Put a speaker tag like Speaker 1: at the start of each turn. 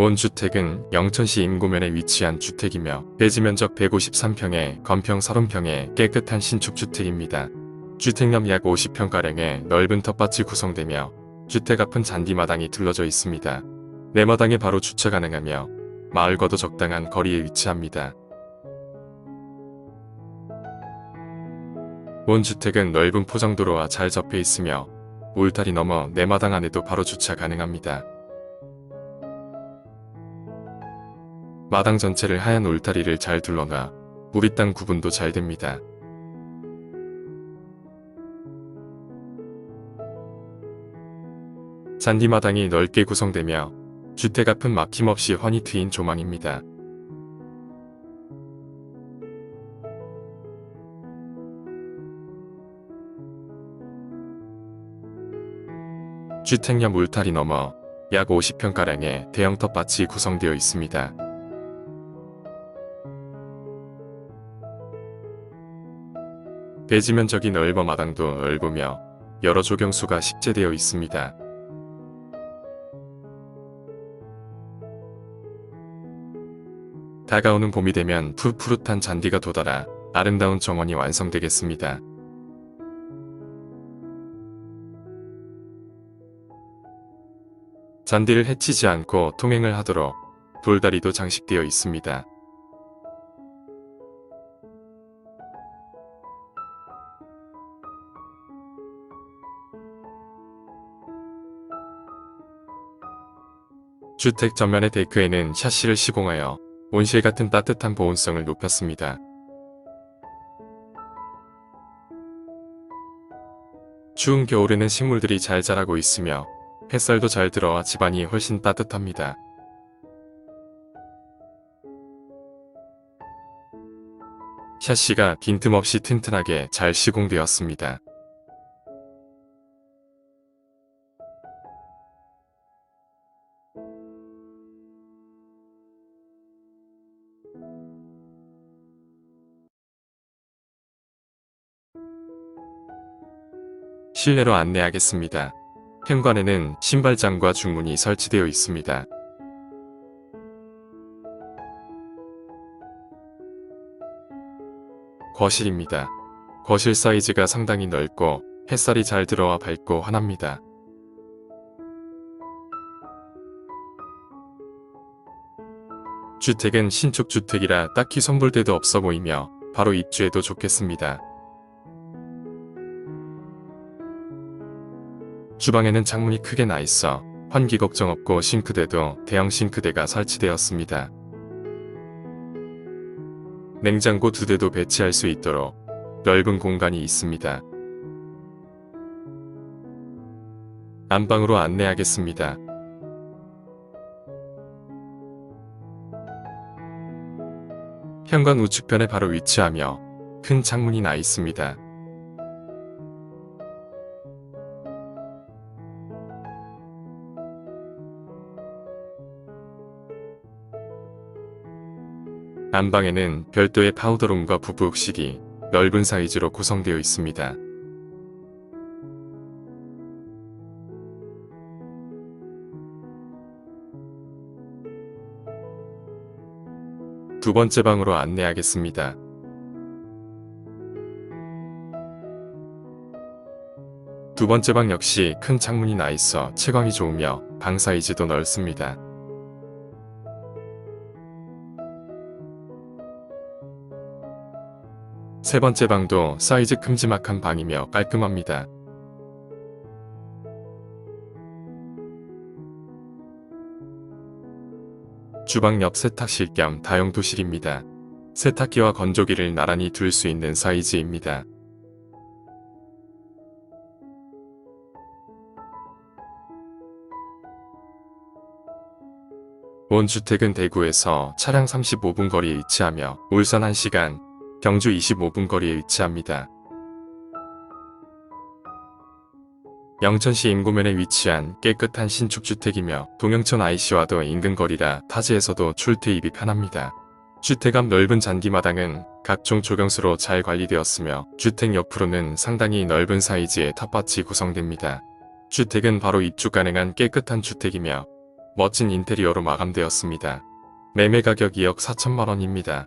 Speaker 1: 본 주택은 영천시 임구면에 위치한 주택이며 대지 면적 153평에 건평 30평의 깨끗한 신축주택입니다. 주택 옆약 50평가량의 넓은 텃밭이 구성되며 주택 앞은 잔디마당이 둘러져 있습니다. 내마당에 바로 주차 가능하며 마을과도 적당한 거리에 위치합니다. 본 주택은 넓은 포장도로와 잘 접해 있으며 울타리 넘어 내마당 안에도 바로 주차 가능합니다. 마당 전체를 하얀 울타리를 잘 둘러놔 우리 땅 구분도 잘 됩니다. 잔디마당이 넓게 구성되며 주택 앞은 막힘없이 훤히 트인 조망입니다. 주택 옆 울타리 넘어 약 50평가량의 대형 텃밭이 구성되어 있습니다. 대지 면적이 넓어 마당도 넓으며 여러 조경수가 식재되어 있습니다. 다가오는 봄이 되면 푸릇푸릇한 잔디가 돋아라 아름다운 정원이 완성되겠습니다. 잔디를 해치지 않고 통행을 하도록 돌다리도 장식되어 있습니다. 주택 전면의 데크에는 샤시를 시공하여 온실 같은 따뜻한 보온성을 높였습니다. 추운 겨울에는 식물들이 잘 자라고 있으며 햇살도 잘 들어와 집안이 훨씬 따뜻합니다. 샤시가 빈틈없이 튼튼하게 잘 시공되었습니다. 실내로 안내하겠습니다. 현관에는 신발장과 중문이 설치되어 있습니다. 거실입니다. 거실 사이즈가 상당히 넓고 햇살이 잘 들어와 밝고 환합니다. 주택은 신축 주택이라 딱히 선불대도 없어 보이며 바로 입주해도 좋겠습니다. 주방에는 창문이 크게 나 있어 환기 걱정 없고 싱크대도 대형 싱크대가 설치되었습니다. 냉장고 두 대도 배치할 수 있도록 넓은 공간이 있습니다. 안방으로 안내하겠습니다. 현관 우측편에 바로 위치하며 큰 창문이 나 있습니다. 안방에는 별도의 파우더룸과 부부욕실이 넓은 사이즈로 구성되어 있습니다. 두 번째 방으로 안내하겠습니다. 두 번째 방 역시 큰 창문이 나 있어 채광이 좋으며 방 사이즈도 넓습니다. 세 번째 방도 사이즈 큼지막한 방이며 깔끔합니다. 주방 옆 세탁실 겸 다용 도실입니다. 세탁기와 건조기를 나란히 둘 수 있는 사이즈입니다. 온 주택은 대구에서 차량 35분 거리에 위치하며 울산 1시간, 경주 25분 거리에 위치합니다. 영천시 임구면에 위치한 깨끗한 신축주택이며 동영천 IC와도 인근 거리라 타지에서도 출퇴입이 편합니다. 주택 앞 넓은 잔디마당은 각종 조경수로 잘 관리되었으며 주택 옆으로는 상당히 넓은 사이즈의 텃밭이 구성됩니다. 주택은 바로 입주 가능한 깨끗한 주택이며 멋진 인테리어로 마감되었습니다. 매매 가격 2억 4천만 원입니다.